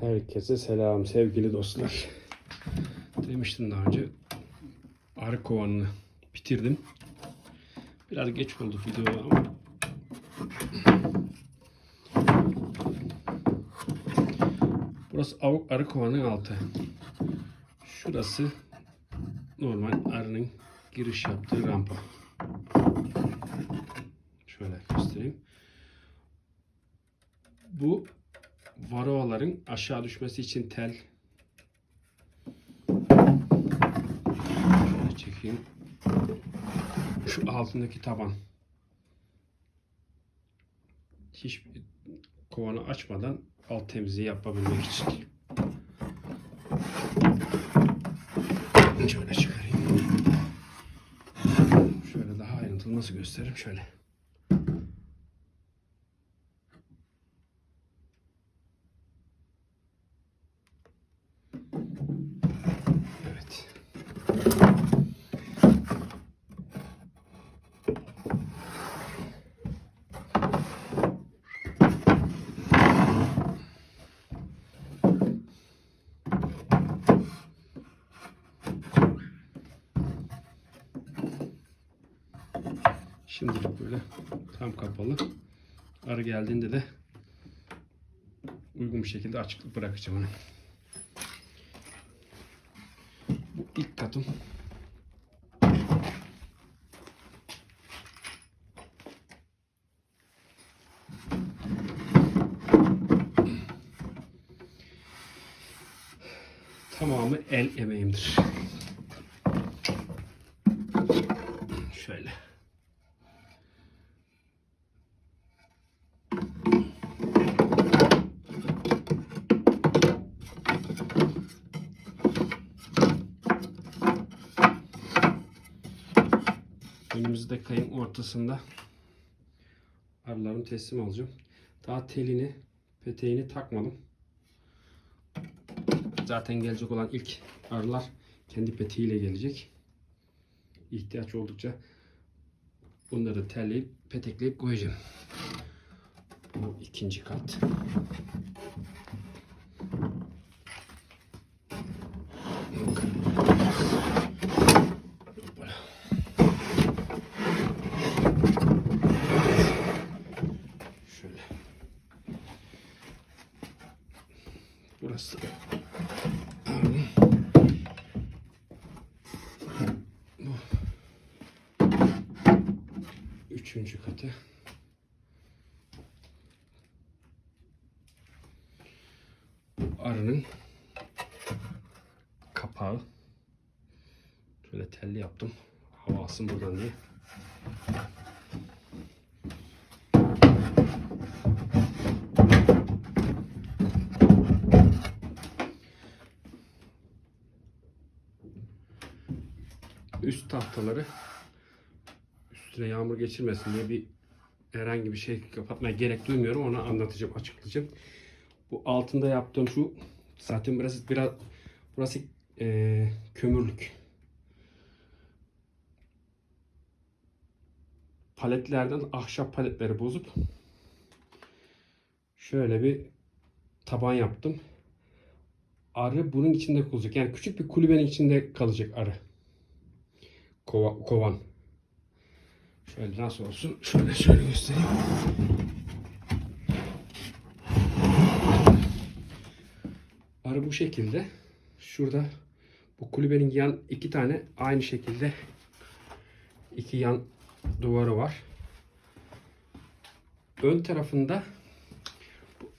Herkese selam sevgili dostlar. Demiştim daha önce arı kovanını bitirdim. Biraz geç oldu video ama Burası avuk arı kovanın altı. Şurası normal arının giriş yaptığı rampa. Şöyle göstereyim. Bu varoaların aşağı düşmesi için tel. Şöyle çekeyim. Şu altındaki taban. Hiç kovanı açmadan alt temizliği yapabilmek için. Şöyle çıkarayım. Şöyle daha ayrıntılı nasıl gösteririm? Şöyle. Şimdilik böyle tam kapalı. Arı geldiğinde de uygun bir şekilde açıklık bırakacağım onu. Bu ilk katım. Tamamı el emeğimdir. Şöyle. Önümüzdeki ayın ortasında arılarımı teslim alacağım. Daha telini, peteğini takmadım. Zaten gelecek olan ilk arılar kendi peteğiyle gelecek. İhtiyaç oldukça bunları telleyip petekleyip koyacağım. Bu ikinci kat. Bu. Üçüncü katı. Arının kapağı. Şöyle telli yaptım. Hava alsın buradan diye. Üst tahtaları üstüne yağmur geçirmesin diye bir herhangi bir şey kapatmaya gerek duymuyorum. Onu anlatacağım, açıklayacağım. Bu altında yaptığım şu zaten biraz biraz burası eee, kömürlük. Paletlerden ahşap paletleri bozup şöyle bir taban yaptım. Arı bunun içinde kalacak. Yani küçük bir kulübenin içinde kalacak arı kova, kovan. Şöyle nasıl olsun? Şöyle şöyle göstereyim. Arı bu şekilde. Şurada bu kulübenin yan iki tane aynı şekilde iki yan duvarı var. Ön tarafında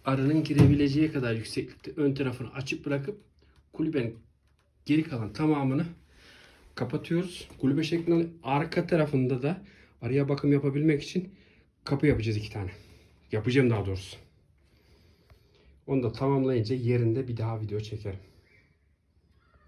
arının girebileceği kadar yükseklikte ön tarafını açık bırakıp kulübenin geri kalan tamamını kapatıyoruz. Kulübe şeklinde arka tarafında da araya bakım yapabilmek için kapı yapacağız iki tane. Yapacağım daha doğrusu. Onu da tamamlayınca yerinde bir daha video çekerim.